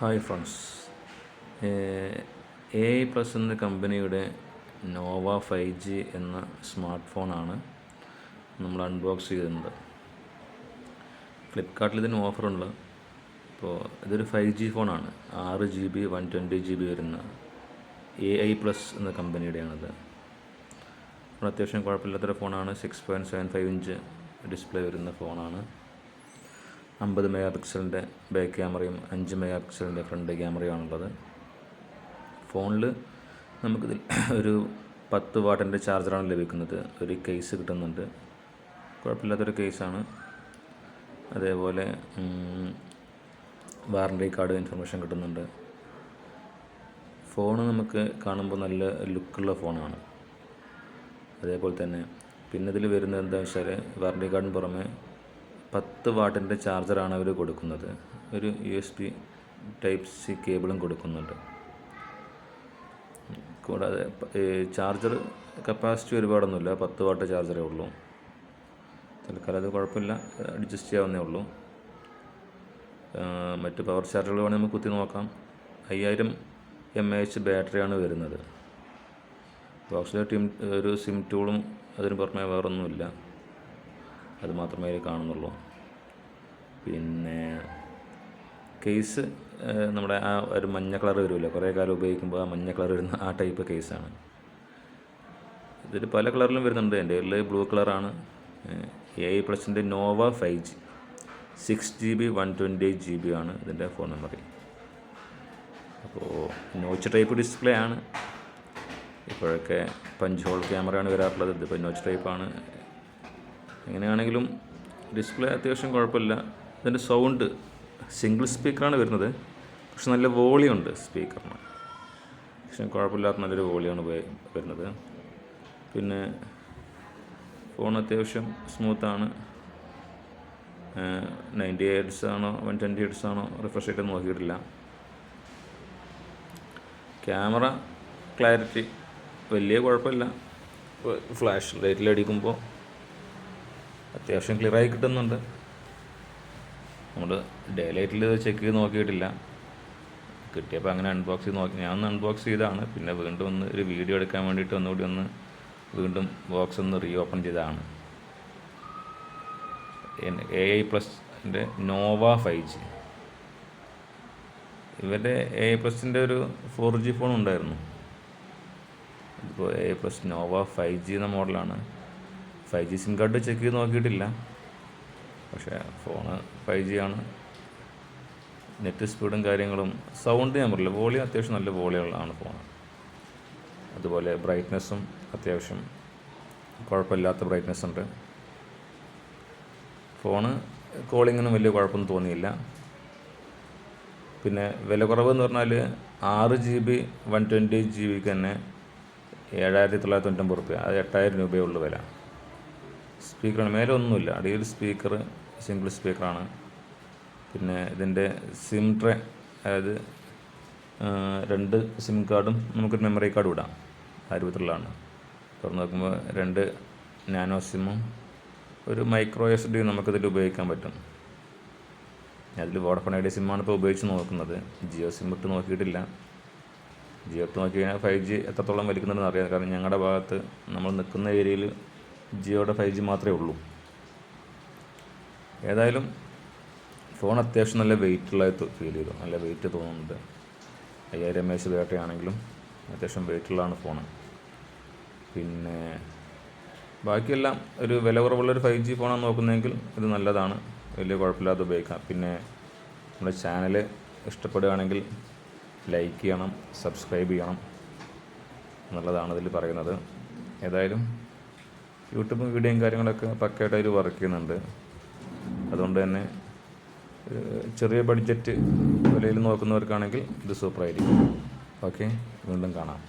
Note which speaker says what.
Speaker 1: Hi friends A I plus എന്ന കമ്പനിയുടെ Nova five G എന്ന സ്മാർട്ട് ഫോണാണ് നമ്മൾ അൺബോക്സ് ചെയ്തിരുന്നത്. ഫ്ലിപ്കാർട്ടിൽ ഇതിന് ഓഫറുണ്ട് അപ്പോൾ ഇതൊരു ഫൈവ് ജി ഫോണാണ് ആറ് G B one twenty G B വരുന്ന എ ഐ പ്ലസ് എന്ന കമ്പനിയുടെയാണിത്. അത്യാവശ്യം കുഴപ്പമില്ലാത്തൊരു ഫോണാണ് six point seven five inch display വരുന്ന ഫോണാണ് അമ്പത് മെഗാ പിക്സലിന്റെ ബാക്ക് ക്യാമറയും അഞ്ച് മെഗാ പിക്സലിന്റെ ഫ്രണ്ട് ക്യാമറയുമാണുള്ളത് ഫോണിൽ നമുക്കിതിൽ ഒരു പത്ത് വാട്ടിന്റെ ചാർജറാണ് ലഭിക്കുന്നത്. ഒരു കേസ് കിട്ടുന്നുണ്ട്. കുഴപ്പമില്ലാത്തൊരു കേസാണ് അതേപോലെ വാറണ്ടി കാർഡ് ഇൻഫർമേഷൻ കിട്ടുന്നുണ്ട്. ഫോൺ നമുക്ക് കാണുമ്പോൾ നല്ല ലുക്കുള്ള ഫോണാണ്. അതേപോലെ തന്നെ പിന്നെ ഇതിൽ വരുന്നത് എന്താ വെച്ചാൽ വാറണ്ടി കാർഡിന് പുറമെ പത്ത് വാട്ടിന്റെ ചാർജറാണ് അവർ കൊടുക്കുന്നത്. ഒരു U S B type C കേബിളും കൊടുക്കുന്നുണ്ട്. കൂടാതെ ചാർജർ കപ്പാസിറ്റി ഒരുപാടൊന്നുമില്ല. പത്ത് വാട്ട് ചാർജറേ ഉള്ളൂ. തൽക്കാലം അത് കുഴപ്പമില്ല. അഡ്ജസ്റ്റ് ചെയ്യാവുന്നേ ഉള്ളൂ. മറ്റ് പവർ ചാർജറുകൾ വേണമെങ്കിൽ നമുക്ക് കുത്തി നോക്കാം. അയ്യായിരം എം എ എച്ച് ബാറ്ററിയാണ് വരുന്നത്. ബോക്സിലെ ടീം ഒരു സിം ടൂളും അതിന് പുറമെ വേറൊന്നുമില്ല. അത് മാത്രമേ കാണുന്നുള്ളൂ. പിന്നെ കേസ് നമ്മുടെ ആ ഒരു മഞ്ഞ കളർ വരുമല്ലോ. കുറേ കാലം ഉപയോഗിക്കുമ്പോൾ ആ മഞ്ഞ കളർ വരുന്ന ആ ടൈപ്പ് കേസാണ് ഇതിൽ പല കളറിലും വരുന്നുണ്ട്. എന്റെ കയ്യിൽ ബ്ലൂ കളറാണ് A I പ്ലസിന്റെ nova five G six G B one twenty G B ആണ് ഇതിന്റെ ഫോൺ മെമ്മറി അപ്പോൾ നോച്ച് ടൈപ്പ് ഡിസ്പ്ലേ ആണ്. ഇപ്പോഴൊക്കെ പഞ്ച് ഹോൾ ക്യാമറയാണ് വരാറുള്ളത്. ഇതിപ്പോൾ നോച്ച് ടൈപ്പാണ് എങ്ങനെയാണെങ്കിലും ഡിസ്പ്ലേ അത്യാവശ്യം കുഴപ്പമില്ല. ഇതിന്റെ സൗണ്ട് സിംഗിൾ സ്പീക്കറാണ് വരുന്നത്. പക്ഷെ നല്ല വോളിയം ഉണ്ട് സ്പീക്കറിന് പക്ഷെ കുഴപ്പമില്ലാത്ത നല്ലൊരു വോളിയാണ് വരുന്നത്. പിന്നെ ഫോൺ അത്യാവശ്യം സ്മൂത്താണ് നയന്റി ഹെഡ്സ് ആണോ വൺ ട്വന്റി ഹെഡ്സ് ആണോ റിഫ്രഷ് ആയിട്ട് നോക്കിയിട്ടില്ല. ക്യാമറ ക്ലാരിറ്റി വലിയ കുഴപ്പമില്ല. ഫ്ലാഷ് ലൈറ്റിലടിക്കുമ്പോൾ അത്യാവശ്യം ക്ലിയറായി കിട്ടുന്നുണ്ട്. നമ്മൾ ഡേ ലൈറ്റിൽ ചെക്ക് ചെയ്ത് നോക്കിയിട്ടില്ല. കിട്ടിയപ്പോൾ അങ്ങനെ അൺബോക്സ് ചെയ്ത് നോക്കി. ഞാൻ ഒന്ന് അൺബോക്സ് ചെയ്താണ്. പിന്നെ വീണ്ടും ഒന്ന് ഒരു വീഡിയോ എടുക്കാൻ വേണ്ടിയിട്ട് ഒന്നുകൂടി ഒന്ന് വീണ്ടും ബോക്സ് ഒന്ന് റീ ഓപ്പൺ ചെയ്തതാണ് എ ഐ പ്ലസിന്റെ നോവ ഫൈവ് ജി ഇവരുടെ എ ഐ പ്ലസിന്റെ ഒരു ഫോർ ജി ഫോൺ ഉണ്ടായിരുന്നു. ഇപ്പോൾ A I plus nova five G എന്ന മോഡലാണ് five G sim card check ചെയ്ത് നോക്കിയിട്ടില്ല. പക്ഷേ ഫോണ് ഫൈവ് ജി ആണ്. നെറ്റ് സ്പീഡും കാര്യങ്ങളും സൗണ്ട് ഞാൻ പറയില്ല വോളിയം അത്യാവശ്യം നല്ല വോളിയമുള്ളതാണ് ഫോൺ അതുപോലെ ബ്രൈറ്റ്നസ്സും അത്യാവശ്യം കുഴപ്പമില്ലാത്ത ബ്രൈറ്റ്നസ് ഉണ്ട്. ഫോണ് കോളിങ്ങിനും വലിയ കുഴപ്പമൊന്നും തോന്നിയില്ല. പിന്നെ വില കുറവെന്ന് പറഞ്ഞാൽ ആറ് G B one twenty G ബിക്ക് തന്നെ ഏഴായിരത്തി തൊള്ളായിരത്തി തൊണ്ണൂറ്റൊമ്പത് റുപ്യ അത് എട്ടായിരം രൂപയേ ഉള്ളൂ വില. സ്പീക്കറാണ് മേലെ ഒന്നുമില്ല. അടിയിൽ സ്പീക്കർ സിംഗിൾ സ്പീക്കറാണ്. പിന്നെ ഇതിന്റെ സിം ട്രേ അതായത് രണ്ട് സിം കാർഡും നമുക്കൊരു മെമ്മറി കാർഡും ഇടാം. ആ രൂപത്തിലുള്ളതാണ്. തുറന്ന് നോക്കുമ്പോൾ രണ്ട് നാനോ സിമ്മും ഒരു മൈക്രോ എസ് ഡി നമുക്കിതിൽ ഉപയോഗിക്കാൻ പറ്റും. അതിൽ വോഡഫോൺ ഐഡിയ സിമ്മാണ് ഇപ്പോൾ ഉപയോഗിച്ച് നോക്കുന്നത്. ജിയോ സിം ഇട്ട് നോക്കിയിട്ടില്ല. ജിയോ ഇട്ട് നോക്കി കഴിഞ്ഞാൽ ഫൈവ് ജി എത്രത്തോളം വലിക്കുന്നുണ്ടെന്ന് അറിയാം. കാരണം ഞങ്ങളുടെ ഭാഗത്ത് നമ്മൾ നിൽക്കുന്ന ഏരിയയിൽ ജിയോയുടെ ഫൈവ് ജി മാത്രമേ ഉള്ളൂ. ഏതായാലും ഫോൺ അത്യാവശ്യം നല്ല വെയിറ്റുള്ളതായി ഫീൽ ചെയ്തു. നല്ല വെയിറ്റ് തോന്നുന്നുണ്ട്. അയ്യായിരം എം എച്ച് ഡാറ്റയാണെങ്കിലും അത്യാവശ്യം വെയിറ്റുള്ളതാണ് ഫോൺ പിന്നെ ബാക്കിയെല്ലാം ഒരു വില കുറവുള്ളൊരു ഫൈവ് ജി ഫോണാണ് നോക്കുന്നതെങ്കിൽ ഇത് നല്ലതാണ്. വലിയ കുഴപ്പമില്ലാതെ ഉപയോഗിക്കാം. പിന്നെ നമ്മുടെ ചാനൽ ഇഷ്ടപ്പെടുകയാണെങ്കിൽ ലൈക്ക് ചെയ്യണം സബ്സ്ക്രൈബ് ചെയ്യണം. എന്നുള്ളതാണ് ഇതിൽ പറയുന്നത്. ഏതായാലും യൂട്യൂബ് വീഡിയോയും കാര്യങ്ങളൊക്കെ പക്കയായിട്ട് അതിൽ വർക്ക് ചെയ്യുന്നുണ്ട്. അതുകൊണ്ട് തന്നെ ചെറിയ ബഡ്ജറ്റ് വിലയിൽ നോക്കുന്നവർക്കാണെങ്കിൽ ഇത് സൂപ്പറായിരിക്കും ഓക്കെ വീണ്ടും കാണാം.